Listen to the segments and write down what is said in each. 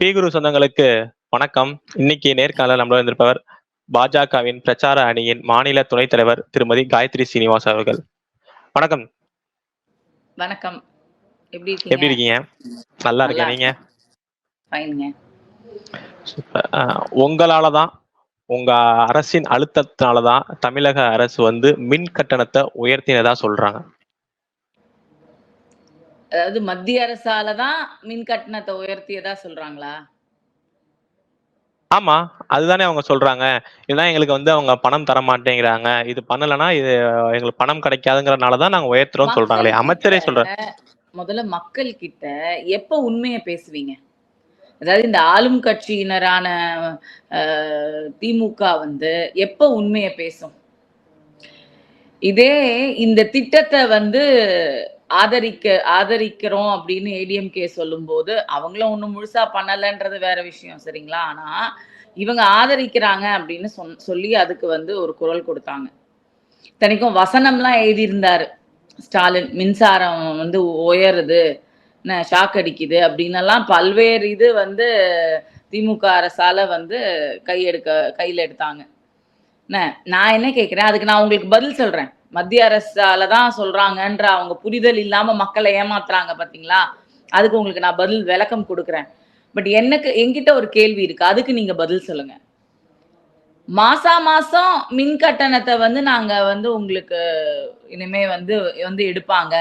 B குரு சொந்தங்களுக்கு வணக்கம். இன்னைக்கு நேர்காணல் நம்மளோட இருந்திருப்பவர் பாஜகவின் பிரச்சார அணியின் மாநில துணைத் தலைவர் திருமதி காயத்ரி சீனிவாஸ் அவர்கள். வணக்கம். வணக்கம். எப்படி எப்படி இருக்கீங்க? நல்லா இருக்கேன். நீங்க? ஃபைனுங்க சூப்பர். அஹ், உங்களால தான் உங்க அரசின் அழுத்தத்தினால தான் தமிழக அரசு வந்து மின் கட்டணத்தை உயர்த்தினதா சொல்றாங்க. அதாவது மத்திய அரசால தான் மின் கட்டணத்தை உயர்த்தியதா சொல்றாங்களா? ஆமா அதுதானே அவங்க சொல்றாங்க. இல்லைன்னா எங்களுக்கு வந்து அவங்க பணம் தர மாட்டேங்கிறாங்க இது பண்ணலைன்னா இது எங்களுக்கு பணம் கிடைக்காதுங்கிறனால தான் நாங்க உயர்த்துறோம் சொல்றாங்களே. அமைச்சரே சொல்றாரு முதல்ல மக்கள் கிட்ட எப்ப உண்மையை பேசுவீங்க? அதாவது இந்த ஆளும் கட்சியினரான திமுக வந்து எப்ப உண்மையை பேசும்? இதே இந்த திட்டத்தை வந்து ஆதரிக்க ஆதரிக்கிறோம் அப்படின்னு ஏடிஎம்கே சொல்லும்போது அவங்களும் ஒன்றும் முழுசா பண்ணலைன்றது வேற விஷயம் சரிங்களா? ஆனா இவங்க ஆதரிக்கிறாங்க அப்படின்னு சொன் சொல்லி அதுக்கு வந்து ஒரு குரல் கொடுத்தாங்க. தனிக்கும் வசனம்லாம் எழுதியிருந்தாரு. ஸ்டாலின் மின்சாரம் வந்து உயருது என்ன ஷாக் அடிக்குது அப்படின்னெல்லாம் பல்வேறு இது வந்து திமுக அரசால வந்து கையெடுக்க கையில் கையில எடுத்தாங்க. நான் என்ன கேட்கிறேன் அதுக்கு நான் உங்களுக்கு பதில் சொல்றேன். மத்திய அரசால தான் சொல்றாங்கன்ற அவங்க புரிதல் இல்லாம மக்களை ஏமாத்துறாங்க பாத்தீங்களா? அதுக்கு உங்களுக்கு நான் பதில் விளக்கம் கொடுக்குறேன். பட் எனக்கு என்கிட்ட ஒரு கேள்வி இருக்கு. அதுக்கு நீங்க பதில் சொல்லுங்க. மாசா மாசம் மின் கட்டணத்தை வந்து நாங்க வந்து உங்களுக்கு இனிமே வந்து வந்து எடுப்பாங்க.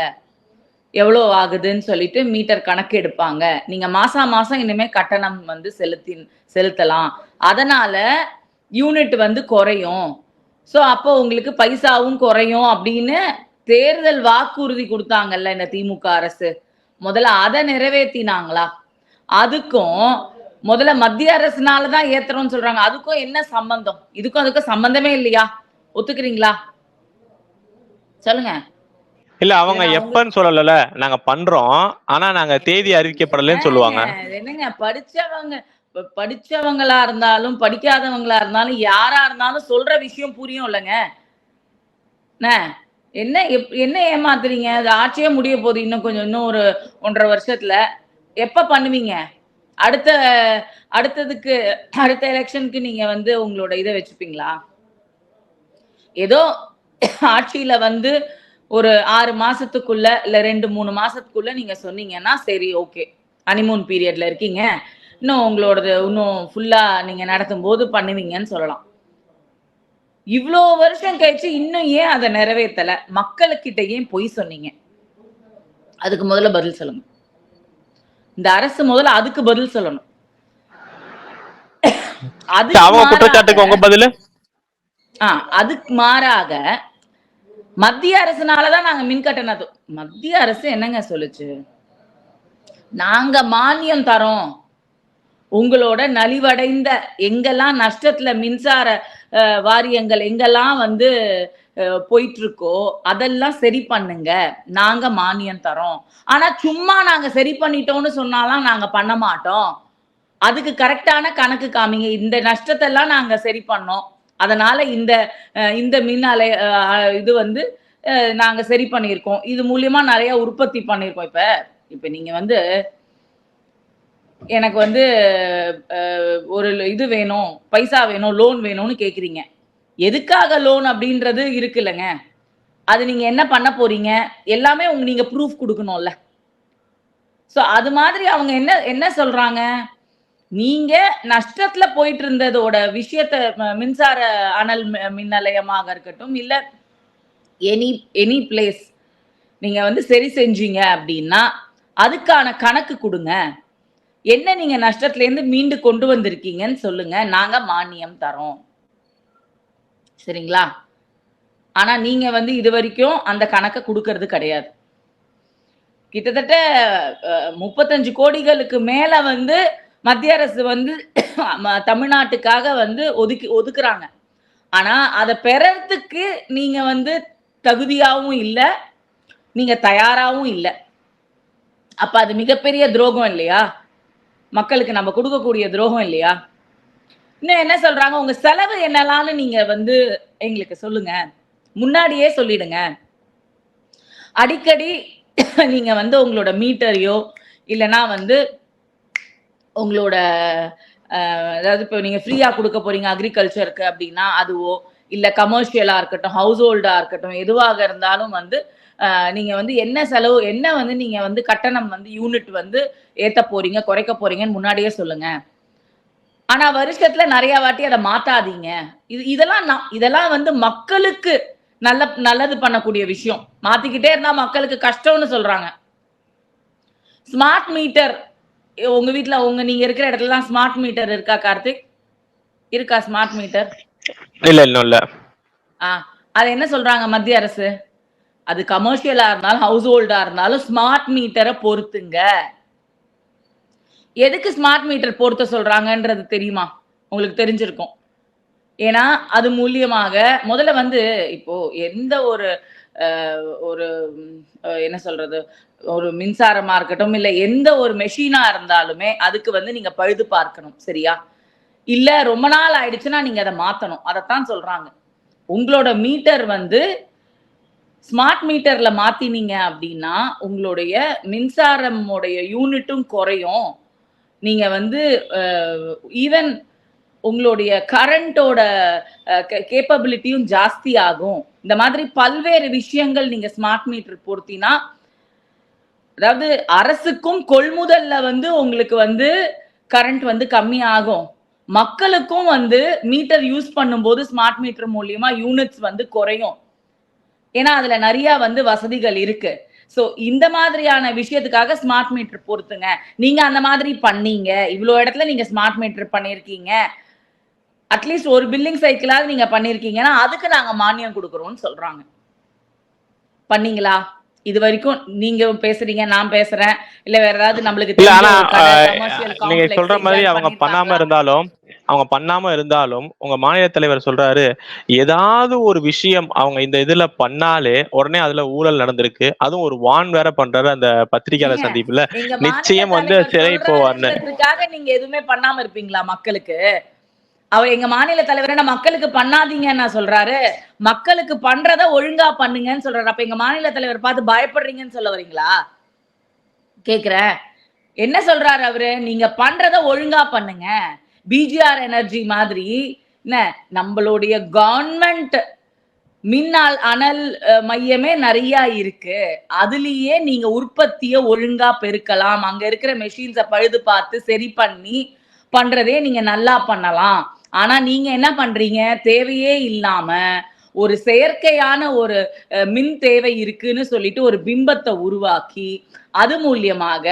எவ்வளோ ஆகுதுன்னு சொல்லிட்டு மீட்டர் கணக்கு எடுப்பாங்க. நீங்க மாசா மாசம் இனிமே கட்டணம் வந்து செலுத்தி செலுத்தலாம். அதனால யூனிட் வந்து குறையும். ஸோ அப்போ உங்களுக்கு பைசாவும் குறையும் அப்படின்னு தேர்தல் வாக்குறுதி கொடுத்தாங்கல்ல இந்த திமுக அரசு. முதல்ல அதை நிறைவேத்தினாங்களா? அதுக்கும் முதல்ல மத்திய அரசுனால தான் ஏத்துறோம்னு சொல்றாங்க. அதுக்கும் என்ன சம்பந்தம்? இதுக்கும் அதுக்கும் சம்பந்தமே இல்லையா? ஒத்துக்கிறீங்களா? சொல்லுங்க. இல்ல அவங்க எப்பன்னு சொல்லல நாங்க பண்றோம். ஆனா நாங்க தேதி அறிவிக்கப்படலைன்னு சொல்லுவாங்க. என்னங்க படிச்சவங்க படிச்சவங்களா இருந்தாலும் படிக்காதவங்களா இருந்தாலும் யாரா இருந்தாலும் சொல்ற விஷயம் புரியும் இல்லைங்க. என்ன? என்ன எப்- என்ன ஏமாத்துறீங்க? அது ஆட்சியே முடிய போகுது இன்னும் கொஞ்சம் இன்னும் ஒரு ஒன்றரை வருஷத்துல. எப்ப பண்ணுவீங்க? அடுத்த அடுத்ததுக்கு அடுத்த எலெக்ஷனுக்கு நீங்க வந்து உங்களோட இதை வச்சுப்பீங்களா? ஏதோ ஆட்சியில வந்து ஒரு ஆறு மாசத்துக்குள்ள இல்ல ரெண்டு மூணு மாசத்துக்குள்ள நீங்க சொன்னீங்கன்னா சரி ஓகே. ஹனிமூன் பீரியட்ல இருக்கீங்க. இன்னும் உங்களோடது இன்னும் ஃபுல்லா நீங்க நடத்தும் போது பண்ணுவீங்கன்னு சொல்லலாம். இவ்வளோ வருஷம் கழிச்சு இன்னும் ஏன் அதை நிறைவேத்தல? மக்களுக்கிட்ட ஏன் பொய் சொன்னீங்க? அதுக்கு முதல்ல பதில் சொல்லுங்க. இந்த அரசு முதல்ல அதுக்கு பதில் சொல்லணும். ஆ அதுக்கு மாறாக மத்திய அரசுனாலதான் நாங்க மின் கட்டணத்தை மத்திய அரசு என்னங்க சொல்லுச்சு? நாங்க மானியம் தரோம். உங்களோட நலிவடைந்த எங்கெல்லாம் நஷ்டத்துல மின்சார வாரியங்கள் எங்கெல்லாம் வந்து போயிட்டு இருக்கோ அதெல்லாம் சரி பண்ணுங்க. நாங்க மானியம் தரோம். ஆனா சும்மா நாங்க சரி பண்ணிட்டோம்னு சொன்னாலாம் நாங்க பண்ண மாட்டோம். அதுக்கு கரெக்டான கணக்கு காமிங்க. இந்த நஷ்டத்தெல்லாம் நாங்க சரி பண்ணோம். அதனால இந்த இந்த மின் அலை இது வந்து நாங்க சரி பண்ணியிருக்கோம். இது மூலியமா நிறைய உற்பத்தி பண்ணியிருக்கோம் இப்ப. இப்ப நீங்க வந்து எனக்கு வந்து ஒரு இது வேணும் பைசா வேணும் லோன் வேணும்னு கேட்குறீங்க எதுக்காக லோன் அப்படின்றது இருக்குல்லங்க. அது நீங்க என்ன பண்ண போறீங்க? எல்லாமே உங்க நீங்க ப்ரூஃப் கொடுக்கணும்ல. ஸோ அது மாதிரி அவங்க என்ன என்ன சொல்றாங்க? நீங்க நஷ்டத்துல போயிட்டு இருந்ததோட விஷயத்த மின்சார அனல் மி- மின் இருக்கட்டும் இல்ல எனி எனி பிளேஸ் நீங்க வந்து சரி செஞ்சீங்க அப்படின்னா அதுக்கான கணக்கு கொடுங்க. என்ன நீங்க நஷ்டத்துல இருந்து மீண்டு கொண்டு வந்திருக்கீங்கன்னு சொல்லுங்க. நாங்க மானியம் தரோம். சரிங்களா? ஆனா நீங்க வந்து இது வரைக்கும் அந்த கணக்கை கொடுக்கறது கிடையாது. கிட்டத்தட்ட முப்பத்தஞ்சு கோடிகளுக்கு மேல வந்து மத்திய அரசு வந்து ம- தமிழ்நாட்டுக்காக வந்து ஒதுக்கி ஒதுக்குறாங்க. ஆனா அதை பெறறதுக்கு நீங்க வந்து தகுதியாகவும் இல்லை. நீங்க தயாராகவும் இல்லை. அப்ப அது மிகப்பெரிய துரோகம் இல்லையா? மக்களுக்கு நம்ம கொடுக்கக்கூடிய துரோகம் இல்லையா? இன்னும் என்ன சொல்றாங்க? உங்க செலவு என்னலாம்னு நீங்க வந்து எங்களுக்கு சொல்லுங்க. முன்னாடியே சொல்லிடுங்க. அடிக்கடி நீங்க வந்து உங்களோட மீட்டரையோ இல்லைன்னா வந்து உங்களோட அதாவது இப்போ நீங்க ஃப்ரீயா கொடுக்க போறீங்க அக்ரிகல்ச்சருக்கு அப்படின்னா அதுவோ இல்ல கமர்ஷியலா இருக்கட்டும் ஹவுஸ் ஹோல்டா இருக்கட்டும் எதுவாக இருந்தாலும் வந்து நீங்க வந்து என்ன செலவு என்ன வந்து நீங்க வந்து கட்டணம் வந்து யூனிட் வந்து ஏத்த போறீங்க குறைக்க போறீங்கன்னு முன்னாடியே சொல்லுங்க. ஆனா வருஷத்துல நிறைய வாட்டி அதை மாத்தாதீங்க. இது இதெல்லாம் நான் இதெல்லாம் வந்து மக்களுக்கு நல்ல நல்லது பண்ணக்கூடிய விஷயம். மாத்திக்கிட்டே இருந்தா மக்களுக்கு கஷ்டம்னு சொல்றாங்க. ஸ்மார்ட் மீட்டர் உங்க வீட்ல உங்க நீங்க இருக்கிற இடத்துல ஸ்மார்ட் மீட்டர் இருக்கா கார்த்திக்? இருக்கா ஸ்மார்ட் மீட்டர் இல்ல இல்ல. ஆ அது என்ன சொல்றாங்க மத்திய அரசு? அது கமர்ஷியலா இருந்தாலும் ஹவுஸ் ஹோல்டா இருந்தாலும் ஸ்மார்ட் மீட்டரை பொறுத்துங்க எதுக்கு ஸ்மார்ட் மீட்டர் பொருத்த சொல்றாங்கன்றது தெரியுமா? உங்களுக்கு தெரிஞ்சிருக்கும். ஏன்னா அது மூலியமாக முதல்ல வந்து இப்போ எந்த ஒரு ஒரு என்ன சொல்றது? ஒரு மின்சாரமா இருக்கட்டும் இல்ல எந்த ஒரு மெஷினா இருந்தாலுமே அதுக்கு வந்து நீங்க பழுது பார்க்கணும் சரியா? இல்ல ரொம்ப நாள் ஆயிடுச்சுன்னா நீங்க அதை மாத்தணும். அதைத்தான் சொல்றாங்க. உங்களோட மீட்டர் வந்து ஸ்மார்ட் மீட்டர்ல மாத்தினீங்க அப்படின்னா உங்களுடைய மின்சாரமுடைய யூனிட்டும் குறையும். நீங்க வந்து ஈவன் உங்களுடைய கரண்டோட கேப்பபிலிட்டியும் ஜாஸ்தி ஆகும். இந்த மாதிரி பல்வேறு விஷயங்கள் நீங்க ஸ்மார்ட் மீட்டர் பொருத்தினா அதாவது அரசுக்கும் கொள்முதல்ல வந்து உங்களுக்கு வந்து கரண்ட் வந்து கம்மி ஆகும். மக்களுக்கும் வந்து மீட்டர் யூஸ் பண்ணும்போது ஸ்மார்ட் மீட்டர் மூலியமா யூனிட்ஸ் வந்து குறையும். ஏன்னா அதுல நிறைய வந்து வசதிகள் இருக்கு. சோ இந்த மாதிரியான விஷயத்துக்காக ஸ்மார்ட் மீட்டர் பொறுத்துங்க நீங்க அந்த மாதிரி பண்ணீங்க. இவ்வளவு இடத்துல நீங்க ஸ்மார்ட் மீட்டர் பண்ணிருக்கீங்க. அட்லீஸ்ட் ஒரு பில்லிங் சைக்கிளாவது நீங்க பண்ணிருக்கீங்கன்னா அதுக்கு நாங்க மானியம் கொடுக்குறோம்னு சொல்றாங்க. பண்ணீங்களா? இது வரைக்கும் நீங்க பேசுறீங்க நான் பேசுறேன். இல்ல வேற ஏதாவது நம்மளுக்கு நீங்க சொல்ற மாதிரி அவங்க பண்ணாம? இருந்தாலும் அவங்க பண்ணாம இருந்தாலும் உங்க மாநில தலைவர் சொல்றாரு ஏதாவது ஒரு விஷயம் அவங்க இந்த இதுல பண்ணாலே உடனே அதுல ஊழல் நடந்திருக்கு. அதுவும் ஒரு வான் வேற பண்றாரு அந்த பத்திரிகையாளர் சந்திப்புல. நிச்சயம் வந்து சிறை போவார்னு. நீங்க எதுவுமே பண்ணாம இருப்பீங்களா மக்களுக்கு? அவர் எங்க மாநில தலைவர் மக்களுக்கு பண்ணாதீங்கன்னு நான் சொல்றாரு. மக்களுக்கு பண்றத ஒழுங்கா பண்ணுங்கன்னு சொல்றாரு. அப்ப எங்க மாநில தலைவர் பார்த்து பயப்படுறீங்கன்னு சொல்ல வரீங்களா? கேக்குறேன். என்ன சொல்றாரு அவரு? நீங்க பண்றத ஒழுங்கா பண்ணுங்க. பிஜிஆர் எனர்ஜி மாதிரி என்ன நம்மளுடைய கவர்மெண்ட் மின்னால் அனல் மையமே நிறைய இருக்கு. அதுலயே நீங்க உற்பத்திய ஒழுங்கா பெருக்கலாம். அங்க இருக்கிற மெஷின்ஸை பழுது பார்த்து சரி பண்ணி பண்றதே நீங்க நல்லா பண்ணலாம். ஆனா நீங்க என்ன பண்றீங்க? தேவையே இல்லாம ஒரு செயற்கையான ஒரு மின் தேவை இருக்குன்னு சொல்லிட்டு ஒரு பிம்பத்தை உருவாக்கி அது மூலியமாக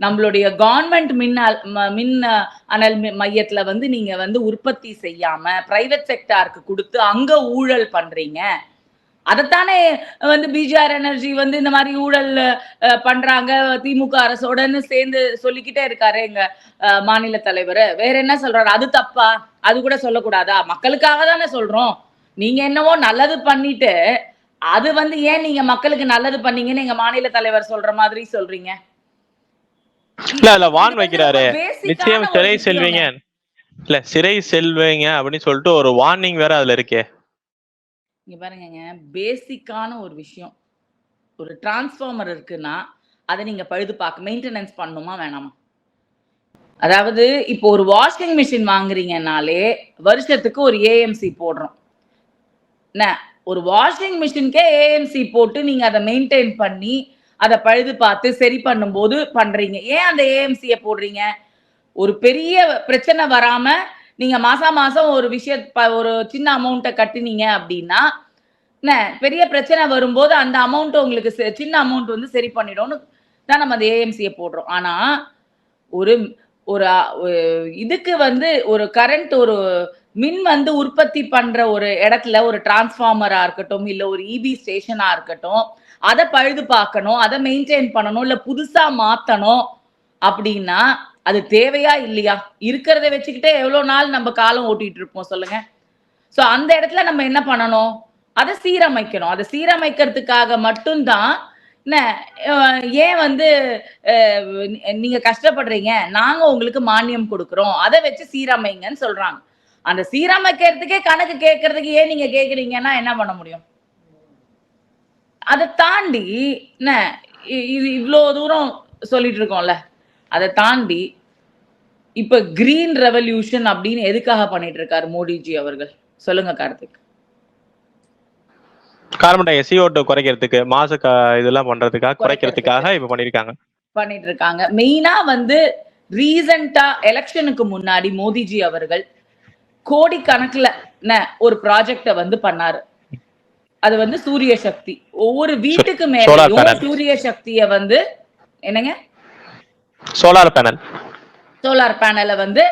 நம்மளுடைய கவர்மெண்ட் மின் அல்- ம- மின் அனல் மையத்துல வந்து நீங்க வந்து உற்பத்தி செய்யாம பிரைவேட் செக்டாருக்கு கொடுத்து அங்க ஊழல் பண்றீங்க. அதைத்தானே வந்து பிஜிஆர் எனர்ஜி வந்து இந்த மாதிரி ஊழல் பண்றாங்க. திமுக அரசோடன்னு சேர்ந்து சொல்லிக்கிட்டே இருக்காரு எங்க மாநில தலைவர். வேற என்ன சொல்றாரு? அது தப்பா? அது கூட சொல்லக்கூடாதா? மக்களுக்காக தானே சொல்றோம். நீங்க என்னவோ நல்லது பண்ணிட்டு அது வந்து ஏன் நீங்க மக்களுக்கு நல்லது பண்ணீங்கன்னு எங்க மாநில தலைவர் சொல்ற மாதிரி சொல்றீங்க? இல்ல அதுல வான் வைக்கிறாரு. நிச்சயம் சிறை. செல்வீங்க. இல்ல சிறை செல்வீங்க அப்படின்னு சொல்லிட்டு ஒரு வார்னிங் வேற அதுல இருக்கே. இங்க பாருங்கங்க பேசிக்கான ஒரு விஷயம். ஒரு டிரான்ஸ்ஃபார்மர் இருக்குன்னா அதை நீங்க பழுது பார்க்க மெயின்டெனன்ஸ் பண்ணணுமா வேணாமா? அதாவது இப்போ ஒரு வாஷிங் மிஷின் வாங்குறீங்கனாலே வருஷத்துக்கு ஒரு ஏஎம்சி போடுறோம். என்ன? ஒரு வாஷிங் மிஷின்கே ஏஎம்சி போட்டு நீங்க அதை மெயின்டைன் பண்ணி அதை பழுது பார்த்து சரி பண்ணும்போது பண்றீங்க. ஏன் அந்த ஏஎம்சியை போடுறீங்க? ஒரு பெரிய பிரச்சனை வராம நீங்க மாசா மாசம் ஒரு விஷய ஒரு சின்ன அமௌண்ட்டை கட்டினீங்க அப்படின்னா என்ன பெரிய பிரச்சனை வரும்போது அந்த அமௌண்ட் உங்களுக்கு சின்ன அமௌண்ட் வந்து சரி பண்ணிடும்னு தான் நம்ம அந்த ஏஎம்சியை போடுறோம். ஆனா ஒரு ஒரு ஒரு இதுக்கு வந்து ஒரு கரண்ட் ஒரு மின் வந்து உற்பத்தி பண்ற ஒரு இடத்துல ஒரு டிரான்ஸ்ஃபார்மரா இருக்கட்டும் இல்ல ஒரு இபி ஸ்டேஷனா இருக்கட்டும் அதை பழுது பார்க்கணும் அதை மெயின்டைன் பண்ணணும் இல்ல புதுசா மாத்தணும் அப்படின்னா அது தேவையா இல்லையா? இருக்கிறத வச்சுக்கிட்டே எவ்வளோ நாள் நம்ம காலம் ஓட்டிட்டு இருப்போம் சொல்லுங்க. ஸோ அந்த இடத்துல நம்ம என்ன பண்ணணும்? அதை சீரமைக்கணும். அதை சீரமைக்கிறதுக்காக மட்டும்தான் என்ன ஏன் வந்து நீங்க கஷ்டப்படுறீங்க? நாங்க உங்களுக்கு மானியம் கொடுக்குறோம். அதை வச்சு சீரமைங்கன்னு சொல்றாங்க. அந்த சீரமைக்கிறதுக்கே கணக்கு கேட்கறதுக்கு ஏன் நீங்க கேக்குறீங்கன்னா என்ன பண்ண முடியும்? அதை தாண்டி என்ன இது இவ்வளோ தூரம் சொல்லிட்டு இருக்கோம்ல. அதை தாண்டி இப்ப கிரீன் ரெவல்யூஷன் அப்படின்னு எதுக்காக பண்ணிட்டு இருக்காரு மோடிஜி அவர்கள்? சொல்லுங்க கார்த்திக். கார்பன் டை CO2 குறைக்கிறதுக்கு மாசு இதெல்லாம் பண்றதுக்காக குறைக்கிறதுக்காக இப்ப பண்ணிருக்காங்க. பண்ணிட்டு இருக்காங்க மெயினா வந்து ரீசண்டா எலெக்ஷனுக்கு முன்னாடி மோடிஜி அவர்கள் கோடி கணக்குல ஒரு ப்ராஜெக்ட வந்து பண்ணாரு. அது வந்து சூரிய சக்தி. ஒவ்வொரு வீட்டுக்கு மேலயும். சூரிய சக்திய வந்து என்னங்க? Solar panel. சோலார் பேனலை வந்து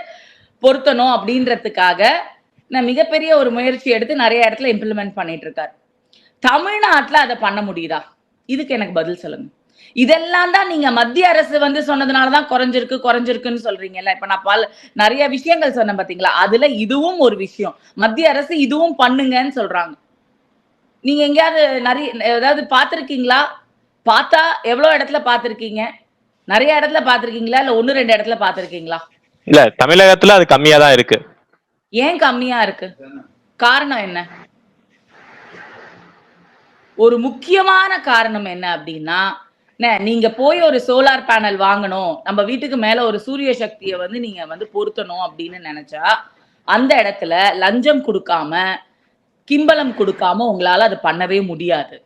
பொருத்தணும் அப்படின்றதுக்காக நான் மிகப்பெரிய ஒரு முயற்சி எடுத்து நிறைய இடத்துல இம்ப்ளிமெண்ட் பண்ணிட்டு இருக்காரு தமிழ்நாட்டுல அதை பண்ண முடியுதா? இதுக்கு எனக்கு பதில் சொல்லுங்க. இதெல்லாம் தான் நீங்க மத்திய அரசு வந்து சொன்னதுனாலதான் குறைஞ்சிருக்கு குறைஞ்சிருக்குன்னு சொல்றீங்கல்ல. இப்ப நான் பல நிறைய விஷயங்கள் சொன்னேன் பாத்தீங்களா? அதுல இதுவும் ஒரு விஷயம். மத்திய அரசு இதுவும் பண்ணுங்கன்னு சொல்றாங்க. நீங்க எங்கேயாவது நிறைய ஏதாவது பார்த்திருக்கீங்களா? பார்த்தா எவ்வளவு இடத்துல பார்த்திருக்கீங்க? நிறைய இடத்துல பார்த்திருக்கீங்களா? இல்ல ஒன்னு ரெண்டு இடத்துல பார்த்திருக்கீங்களா? இல்ல தமிழகத்துல அது கம்மியா தான் இருக்கு. ஏன் கம்மியா இருக்கு? காரணம் என்ன? ஒரு முக்கியமான காரணம் என்ன அப்படின்னா நீங்க போய் ஒரு சோலார் பேனல் வாங்கணும். நம்ம வீட்டுக்கு மேல ஒரு சூரிய சக்தியை வந்து நீங்க வந்து பொருத்தணும் அப்படின்னு நினைச்சா அந்த இடத்துல லஞ்சம் கொடுக்காம கிம்பலம் கொடுக்காம உங்களால அது பண்ணவே முடியாது.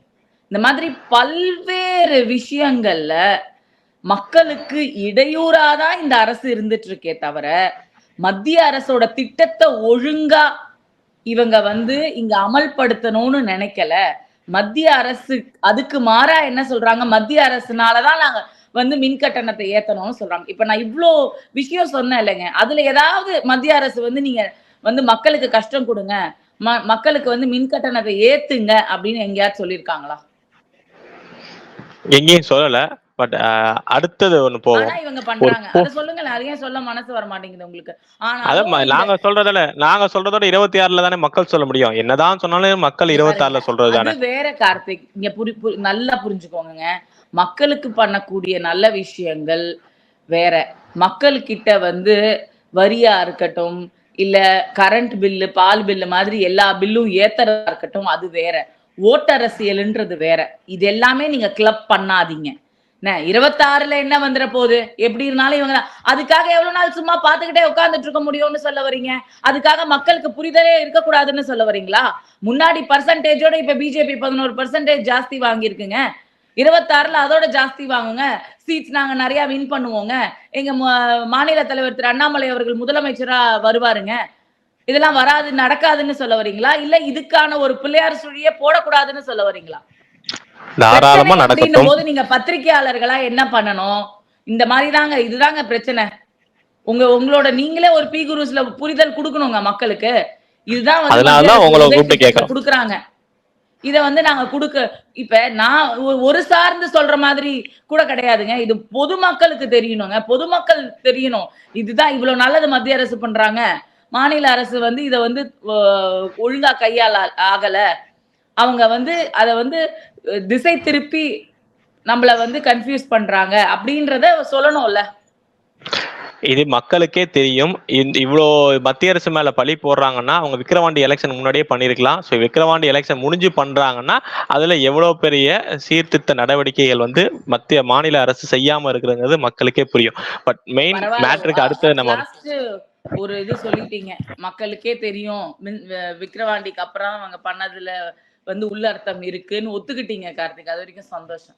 இந்த மாதிரி பல்வேறு விஷயங்கள்ல மக்களுக்கு இடையூறாதான் இந்த அரசு இருந்துட்டு இருக்கே தவிர மத்திய அரசோட திட்டத்தை ஒழுங்கா இவங்க வந்து இங்க அமல்படுத்தணும்னு நினைக்கல. மத்திய அரசு அதுக்கு மாறா என்ன சொல்றாங்க? மத்திய அரசுனாலதான் நாங்க வந்து மின் கட்டணத்தை ஏத்தணும்னு சொல்றாங்க. இப்ப நான் இவ்வளோ விஷயம் சொன்னேன் இல்லைங்க. அதுல ஏதாவது மத்திய அரசு வந்து நீங்க வந்து மக்களுக்கு கஷ்டம் கொடுங்க. ம- மக்களுக்கு வந்து மின் கட்டணத்தை ஏத்துங்க அப்படின்னு எங்கேயாவது சொல்லியிருக்காங்களா? எங்கேயும் சொல்லல பட் அடுத்தது ஒண்ணு போவோம். இவங்க பண்றாங்க. அதை சொல்லுங்க நிறைய சொல்ல மனசு வர மாட்டேங்குது உங்களுக்கு. ஆனா நாங்க சொல்றதுல நாங்க சொல்றதோட இருபத்தி ஆறுல தானே மக்கள் சொல்ல முடியும். என்னதான் சொன்னாலும் மக்கள் இருபத்தி ஆறுல சொல்றது தானே. வேற கார்த்திக் இங்க புரி- நல்லா புரிஞ்சுக்கோங்க மக்களுக்கு பண்ணக்கூடிய நல்ல விஷயங்கள் வேற. மக்கள் கிட்ட வந்து வரியா இருக்கட்டும் இல்ல கரண்ட் பில்லு பால் பில்லு மாதிரி எல்லா பில்லும் ஏத்தறதா இருக்கட்டும் அது வேற. ஓட்டரசியல்ன்றது வேற. இது எல்லாமே நீங்க கிளப் பண்ணாதீங்க. என்ன இருபத்தாறுல என்ன வந்துட போகுது? எப்படி இருந்தாலும் இவங்க அதுக்காக எவ்வளவு நாள் சும்மா பாத்துக்கிட்டே உட்காந்துட்டு இருக்க முடியும்னு சொல்ல வரீங்க? அதுக்காக மக்களுக்கு புரிதலே இருக்கக்கூடாதுன்னு சொல்ல வரீங்களா? முன்னாடி பர்சன்டேஜோட இப்ப பிஜேபி பதினோரு பர்சன்டேஜ் ஜாஸ்தி வாங்கியிருக்குங்க. இருபத்தாறுல அதோட ஜாஸ்தி வாங்குங்க. சீட்ஸ் நாங்க நிறைய வின் பண்ணுவோங்க. எங்க மாநில தலைவர் திரு அண்ணாமலை அவர்கள் முதலமைச்சரா வருவாருங்க. இதெல்லாம் வராது நடக்காதுன்னு சொல்ல வரீங்களா? இல்ல இதுக்கான ஒரு பிள்ளையார் சுழியே போடக்கூடாதுன்னு சொல்ல வரீங்களா? தாராளமா நடக்கட்டும். போது நீங்க பத்திரிகையாளர்களா என்ன பண்ணணும்? இந்த மாதிரி தாங்க இதுதாங்க பிரச்சனை. உங்க உங்களோட நீங்களே ஒரு பி குருஸ்ல புரிதல் கொடுக்கணுங்க மக்களுக்கு. இதுதான் வந்து. கொடுக்குறாங்க. இத வந்து நாங்க கொடுக்க இப்ப நான் ஒரு சார்ந்து சொல்ற மாதிரி கூட கிடையாதுங்க. இது பொதுமக்களுக்கு தெரியணுங்க. பொதுமக்கள் தெரியணும். இதுதான் இவ்வளவு நல்லது மத்திய அரசு பண்றாங்க. மாநில அரசு வந்து இதை வந்து ஒழுங்கா கையாள ஆகல. அவங்க வந்து அதை வந்து திசை திருப்பி நம்மள வந்து கன்ஃபியூஸ் பண்றாங்க. அப்படின்றத சொல்லணும்ல. இது மக்களுக்கே தெரியும். இவ்வளோ மத்திய அரசு மேல பழி போடுறாங்கன்னா அவங்க விக்கிரவாண்டி எலெக்ஷன் முன்னாடியே பண்ணிருக்கலாம். ஸோ விக்கிரவாண்டி எலெக்ஷன் முடிஞ்சு பண்றாங்கன்னா அதுல எவ்வளவு பெரிய சீர்திருத்த நடவடிக்கைகள் வந்து மத்திய மாநில அரசு செய்யாம இருக்கிறது மக்களுக்கே புரியும். பட் மெயின் மேட்ருக்கு அடுத்து நம்ம ஒரு இது சொல்லிட்டீங்க. மக்களுக்கே தெரியும். மின்- வி- விக்கிரவாண்டிக்கு அப்புறம் அவங்க பண்ணதுல வந்து உள்ளர்த்தம் இருக்குன்னு ஒத்துக்கிட்டீங்க கார்த்திக். அது வரைக்கும் சந்தோஷம்.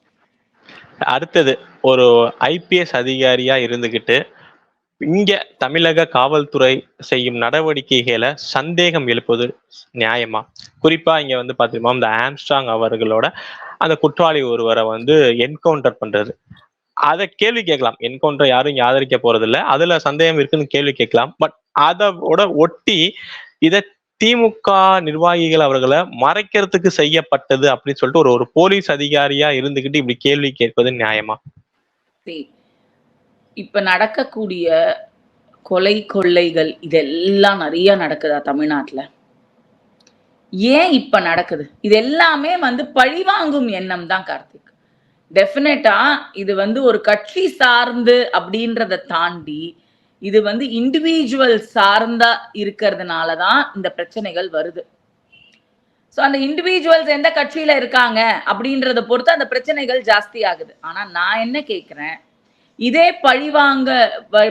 அடுத்தது ஒரு ஐபிஎஸ் அதிகாரியா இருந்துகிட்டு இங்க தமிழக காவல்துறை செய்யும் நடவடிக்கைகளை சந்தேகம் எழுப்புவது நியாயமா? குறிப்பா இங்க வந்து பாத்தீங்கன்னா இந்த ஆம்ஸ்ட்ராங் அவர்களோட அந்த குற்றவாளி ஒருவரை வந்து என்கவுண்டர் பண்றது. அதை கேள்வி கேட்கலாம். என்கவுண்டர் யாரும் இங்க ஆதரிக்க போறது இல்லை அதுல சந்தேகம் இருக்குன்னு கேள்வி கேட்கலாம். பட் அதோட ஒட்டி இதை திமுக நிர்வாகிகள் அவர்களை மறைக்கிறதுக்கு செய்யப்பட்டது அப்படின்னு சொல்லிட்டு ஒரு ஒரு போலீஸ் அதிகாரியா இருந்துகிட்டு இப்படி கேள்வி கேட்பது நியாயமா? இப்ப நடக்கக்கூடிய கொலை கொள்ளைகள் இதெல்லாம் நிறைய நடக்குதா தமிழ்நாட்டுல? ஏன் இப்ப நடக்குது? இது எல்லாமே வந்து பழிவாங்கும் எண்ணம் தான் கார்த்திக். டெஃபினட்டா இது வந்து ஒரு கட்சி சார்ந்து அப்படின்றத தாண்டி இது வந்து இண்டிவிஜுவல் சார்ந்தா இருக்கிறதுனால தான் இந்த பிரச்சனைகள் வருது. ஸோ அந்த இண்டிவிஜுவல்ஸ் எந்த கட்சியில இருக்காங்க அப்படின்றத பொறுத்து அந்த பிரச்சனைகள் ஜாஸ்தி ஆகுது. ஆனா நான் என்ன கேட்கிறேன் இதே பழிவாங்க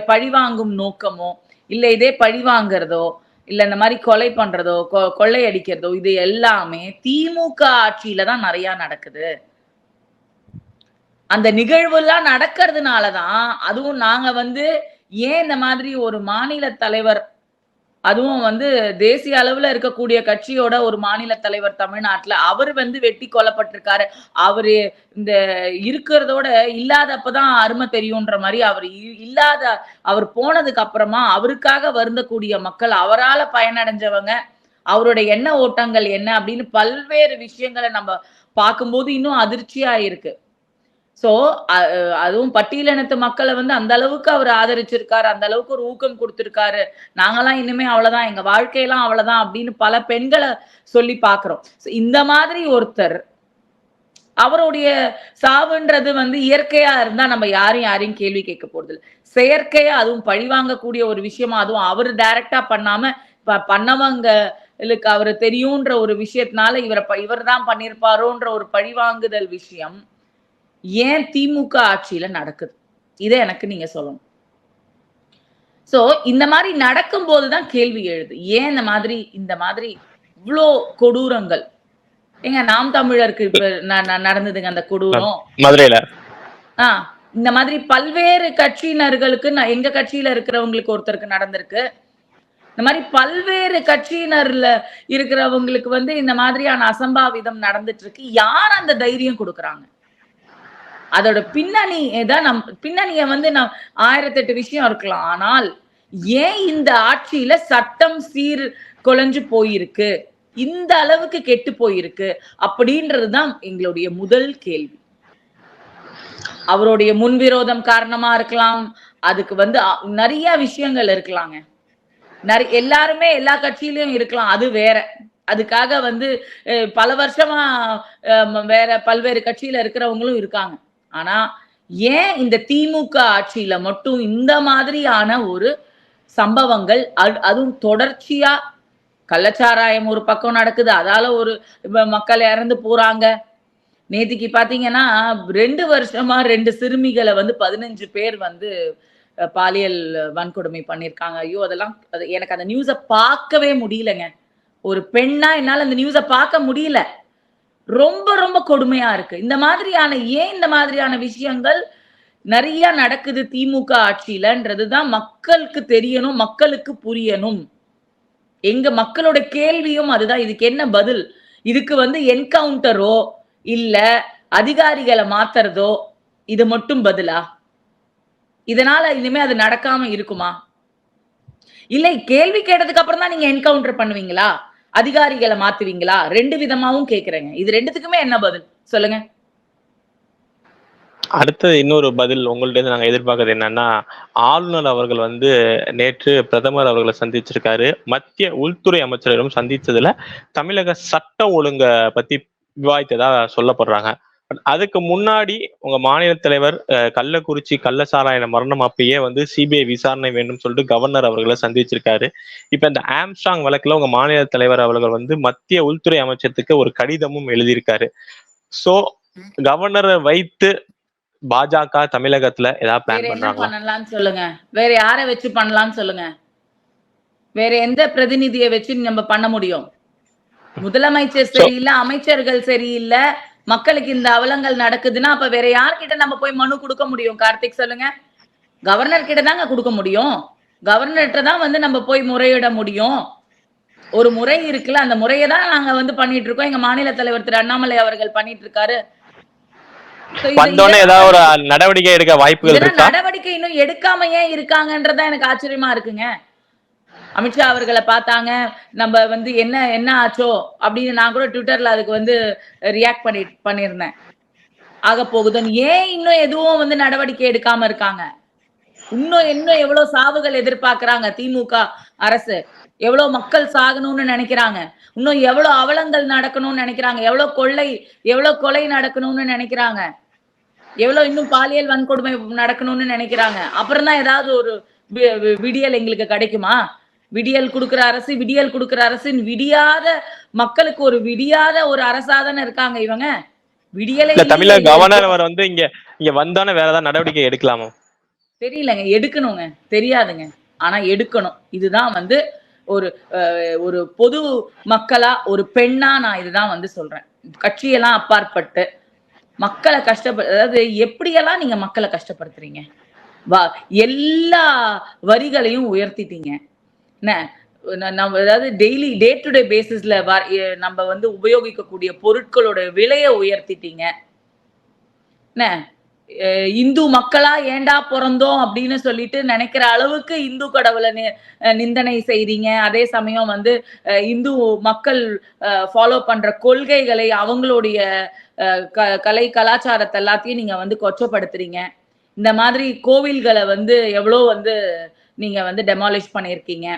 பழிவாங்கும் நோக்கமோ இல்ல இதே பழிவாங்கிறதோ இல்ல இந்த மாதிரி கொலை பண்றதோ கொ- கொள்ளை அடிக்கிறதோ இது எல்லாமே திமுக ஆட்சியில தான் நிறைய நடக்குது. அந்த நிகழ்வுலாம் நடக்கிறதுனாலதான் அதுவும் நாங்க வந்து ஏன் இந்த மாதிரி ஒரு மாநில தலைவர் அதுவும் வந்து தேசிய அளவுல இருக்கக்கூடிய கட்சியோட ஒரு மாநில தலைவர் தமிழ்நாட்டுல அவர் வந்து வெட்டி கொல்லப்பட்டிருக்காரு. அவரு இந்த இருக்கிறதோட இல்லாதப்பதான் அருமை தெரியும்ன்ற மாதிரி அவர் இ- இல்லாத அவர் போனதுக்கு அப்புறமா அவருக்காக வருந்தக்கூடிய மக்கள் அவரால பயனடைஞ்சவங்க அவருடைய எண்ண ஓட்டங்கள் என்ன அப்படின்னு பல்வேறு விஷயங்களை நம்ம பார்க்கும்போது இன்னும் அதிர்ச்சியா இருக்கு. சோ அதுவும் பட்டியலினத்து மக்களை வந்து அந்த அளவுக்கு அவர் ஆதரிச்சிருக்காரு அந்த அளவுக்கு ஒரு ஊக்கம் கொடுத்திருக்காரு. நாங்கெல்லாம் இனிமே அவ்வளவுதான் எங்க வாழ்க்கையெல்லாம் அவ்வளவுதான் அப்படின்னு பல பெண்களை சொல்லி பாக்குறோம் இந்த மாதிரி ஒருத்தர் அவருடைய சாவுன்றது வந்து இயற்கையா இருந்தா நம்ம யாரையும் யாரையும் கேள்வி கேட்க போறது இல்லை செயற்கையா அதுவும் பழிவாங்கக்கூடிய ஒரு விஷயமா அதுவும் அவர் டைரக்டா பண்ணாம ப- பண்ணவங்களுக்கு அவரு தெரியும்ன்ற ஒரு விஷயத்தினால இவரை இவர் தான் பண்ணிருப்பாரோன்ற ஒரு பழிவாங்குதல் விஷயம் ஏன் திமுக ஆட்சியில நடக்குது? இதை எனக்கு நீங்க சொல்லணும். சோ இந்த மாதிரி நடக்கும் போதுதான் கேள்வி எழுது. ஏன் இந்த மாதிரி இந்த மாதிரி இவ்வளோ கொடூரங்கள்? ஏங்க நாம் தமிழருக்கு இப்ப நடந்ததுங்க அந்த கொடூரம்? மதுரையில. ஆஹ் இந்த மாதிரி பல்வேறு கட்சியினர்களுக்கு நான் எங்க கட்சியில இருக்கிறவங்களுக்கு ஒருத்தருக்கு நடந்திருக்கு. இந்த மாதிரி பல்வேறு கட்சியினர்ல இருக்கிறவங்களுக்கு வந்து இந்த மாதிரியான அசம்பாவிதம் நடந்துட்டு இருக்கு. யார் அந்த தைரியம் கொடுக்கறாங்க? அதோட பின்னணி தான் நம் பின்னணிய வந்து நம் ஆயிரத்தெட்டு விஷயம் இருக்கலாம். ஆனால் ஏன் இந்த ஆட்சியில சட்டம் சீர் குலைஞ்சு போயிருக்கு? இந்த அளவுக்கு கெட்டு போயிருக்கு அப்படின்றதுதான் எங்களுடைய முதல் கேள்வி. அவருடைய முன்விரோதம் காரணமா இருக்கலாம். அதுக்கு வந்து அ- நிறைய விஷயங்கள் இருக்கலாங்க. நிறைய எல்லாருமே எல்லா கட்சியிலயும் இருக்கலாம். அது வேற. அதுக்காக வந்து பல வருஷமா வேற பல்வேறு கட்சியில இருக்கிறவங்களும் இருக்காங்க. ஆனா ஏன் இந்த திமுக ஆட்சியில மட்டும் இந்த மாதிரியான ஒரு சம்பவங்கள் அது- அதுவும் தொடர்ச்சியா கள்ளச்சாராயம் ஒரு பக்கம் நடக்குது அதால ஒரு மக்கள் இறந்து போறாங்க. நேத்திக்கு பாத்தீங்கன்னா ரெண்டு வருஷமா ரெண்டு சிறுமிகளை வந்து பதினஞ்சு பேர் வந்து பாலியல் வன்கொடுமை பண்ணிருக்காங்க. ஐயோ அதெல்லாம் அது எனக்கு அந்த நியூஸை பார்க்கவே முடியலங்க. ஒரு பெண்ணா என்னால அந்த நியூஸை பார்க்க முடியல. ரொம்ப ரொம்ப கொடுமையா இருக்கு. இந்த மாதிரியான ஏன் இந்த மாதிரியான விஷயங்கள் நிறைய நடக்குது திமுக ஆட்சியிலன்றதுதான் மக்களுக்கு தெரியணும் மக்களுக்கு புரியணும். எங்க மக்களோட கேள்வியும் அதுதான். இதுக்கு என்ன பதில்? இதுக்கு வந்து என்கவுண்டரோ இல்ல அதிகாரிகளை மாத்துறதோ இது மட்டும் பதிலா? இதனால இனிமே அது நடக்காம இருக்குமா? இல்லை கேள்வி கேட்டதுக்கு அப்புறம் தான் நீங்க என்கவுண்டர் பண்ணுவீங்களா? அதிகாரிகளை மாத்துவீங்களா? ரெண்டு விதமாவும் கேக்குறேங்க. இது ரெண்டுத்துக்குமே என்ன பதில்? சொல்லுங்க. அடுத்தது இன்னொரு பதில் உங்கள்ட்ட இருந்து நாங்க எதிர்பார்க்கறது என்னன்னா ஆளுநர் அவர்கள் வந்து நேற்று பிரதமர் அவர்களை சந்திச்சிருக்காரு. மத்திய உள்துறை அமைச்சரிடம் சந்திச்சதுல தமிழக சட்ட ஒழுங்க பத்தி விவாதித்ததா சொல்லப்படுறாங்க. அதுக்கு முன்னாடி உங்க மாநில தலைவர் கள்ளக்குறிச்சி கள்ளசாராய மரணம் அப்பயே வந்து சிபிஐ விசாரணை வேண்டும் சொல்லிட்டு கவர்னர் அவர்களை சந்திச்சிருக்காரு. இப்ப இந்த ஆம்ஸ்டாங் வழக்குல உங்க மாநில தலைவர் அவர்கள் வந்து மத்திய உள்துறை அமைச்சருக்கு ஒரு கடிதமும் எழுதியிருக்காரு. சோ கவர்னரை வைத்து பாஜக தமிழகத்துல ஏதாவது பிளான் பண்ணலாம்னு சொல்லுங்க. வேற யாரை வச்சு பண்ணலாம்னு சொல்லுங்க. வேற எந்த பிரதிநிதியை வச்சு நம்ம பண்ண முடியும்? முதலமைச்சர் சரியில்லை அமைச்சர்கள் சரியில்லை. மக்களுக்கு இந்த அவலங்கள் நடக்குதுன்னா அப்ப வேற யார்கிட்ட நம்ம போய் மனு கொடுக்க முடியும்? கார்த்திக் சொல்லுங்க. கவர்னர் கிட்ட தாங்க கொடுக்க முடியும். கவர்னர்கிட்ட தான் வந்து நம்ம போய் முறையிட முடியும். ஒரு முறை இருக்குல்ல அந்த முறையை தான் நாங்க வந்து பண்ணிட்டு இருக்கோம். எங்க மாநில தலைவர் திரு அண்ணாமலை அவர்கள் பண்ணிட்டு இருக்காரு. நடவடிக்கை எடுக்க இருக்கா? நடவடிக்கை இன்னும் எடுக்காம ஏன் இருக்காங்கன்றதா எனக்கு ஆச்சரியமா இருக்குங்க. அமித்ஷா அவர்களை பார்த்தாங்க. நம்ம வந்து என்ன என்ன ஆச்சோ அப்படின்னு நான் கூட ட்விட்டர்ல அதுக்கு வந்து ரியாக்ட் பண்ணி பண்ணியிருந்தேன். ஆக போகுதுன்னு ஏன் இன்னும் எதுவும் வந்து நடவடிக்கை எடுக்காம இருக்காங்க? இன்னும் இன்னும் எவ்வளவு சாவுகள் எதிர்பார்க்கறாங்க திமுக அரசு? எவ்வளவு மக்கள் சாகணும்னு நினைக்கிறாங்க? இன்னும் எவ்வளவு அவலங்கள் நடக்கணும்னு நினைக்கிறாங்க? எவ்வளவு கொள்ளை எவ்வளவு கொலை நடக்கணும்னு நினைக்கிறாங்க? எவ்வளவு இன்னும் பாலியல் வன்கொடுமை நடக்கணும்னு நினைக்கிறாங்க? அப்புறம் தான் ஏதாவது ஒரு வி- வி- விடியல் எங்களுக்கு கிடைக்குமா? விடியல் கொடுக்கிற அரசு விடியல் கொடுக்கிற அரசின் விடியாத மக்களுக்கு ஒரு விடியாத ஒரு அரசாதானே இருக்காங்க இவங்க. விடியலை தமிழக கவர்னர் அவர் வந்து இங்க இங்க வந்தானே வேற ஏதாவது நடவடிக்கை எடுக்கலாமா? தெரியலங்க எடுக்கணுங்க. தெரியாதுங்க. ஆனா எடுக்கணும். இதுதான் வந்து ஒரு ஒரு பொது மக்களா ஒரு பெண்ணா நான் இதுதான் வந்து சொல்றேன். கட்சியெல்லாம் அப்பாற்பட்டு மக்களை கஷ்டப்ப அதாவது எப்படியெல்லாம் நீங்க மக்களை கஷ்டப்படுத்துறீங்க? வா எல்லா வரிகளையும் உயர்த்திட்டீங்க. என்ன? நம்ம அதாவது டெய்லி டே டு டே பேசிஸ்ல நம்ம வந்து உபயோகிக்கக்கூடிய பொருட்களோட விலையை உயர்த்திட்டீங்க. என்ன? இந்து மக்களா ஏண்டா பிறந்தோம் அப்படின்னு சொல்லிட்டு நினைக்கிற அளவுக்கு இந்து கடவுளை நி- நிந்தனை செய்றீங்க. அதே சமயம் வந்து இந்து மக்கள் ஃபாலோ பண்ற கொள்கைகளை அவங்களுடைய க- கலை கலாச்சாரத்தை எல்லாத்தையும் நீங்க வந்து கொச்சப்படுத்துறீங்க. இந்த மாதிரி கோவில்களை வந்து எவ்வளோ வந்து நீங்க வந்து டெமாலிஷ் பண்ணியிருக்கீங்க.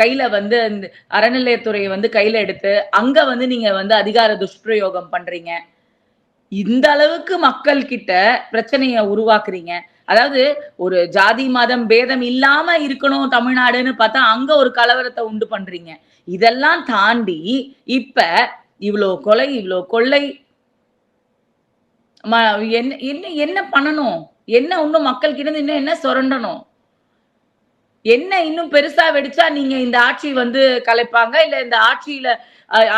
கையில வந்து இந்த அறநிலையத்துறையை வந்து கையில எடுத்து அங்க வந்து நீங்க வந்து அதிகார துஷ்பிரயோகம் பண்றீங்க. இந்த அளவுக்கு மக்கள் கிட்ட பிரச்சனைய உருவாக்குறீங்க. அதாவது ஒரு ஜாதி மதம் பேதம் இல்லாம இருக்கணும் தமிழ்நாடுன்னு பார்த்தா அங்க ஒரு கலவரத்தை உண்டு பண்றீங்க. இதெல்லாம் தாண்டி இப்ப இவ்வளோ கொலை இவ்வளோ கொள்ளை ம- என்ன என்ன என்ன பண்ணணும்? என்ன இன்னும் மக்கள் கிட்ட இன்னும் என்ன சுரண்டணும்? என்ன இன்னும் பெருசா வெடிச்சா நீங்க இந்த ஆட்சி வந்து கலைப்பாங்க? இல்ல இந்த ஆட்சியில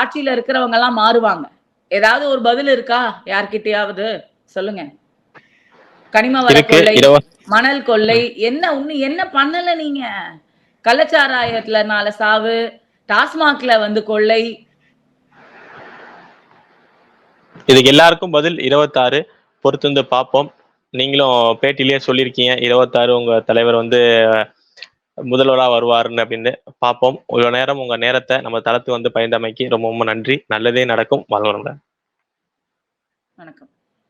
ஆட்சியில இருக்கிறவங்க எல்லாம் மாறுவாங்க? ஏதாவது ஒரு பதில் இருக்கா? யார்கிட்டயாவது? சொல்லுங்க. கனிம வள கொள்ளை மணல் கொள்ளை என்ன இன்னும் என்ன பண்ணல நீங்க? கள்ளச்சாராயத்துல நாலு சாவு டாஸ்மாக்ல வந்து கொள்ளை. இதுக்கு எல்லாருக்கும் பதில் இருபத்தாறு. பொறுத்து வந்து பார்ப்போம். நீங்களும் பேட்டிலேயே சொல்லியிருக்கீங்க. இருபத்தாறு உங்க தலைவர் வந்து முதல்வரா வருவாருன்னு அப்படின்னு பார்ப்போம். இவ்வளவு நேரம் உங்க நேரத்தை நம்ம தளத்து வந்து பயந்தமைக்கு ரொம்ப ரொம்ப நன்றி. நல்லதே நடக்கும். வளரும் வணக்கம்.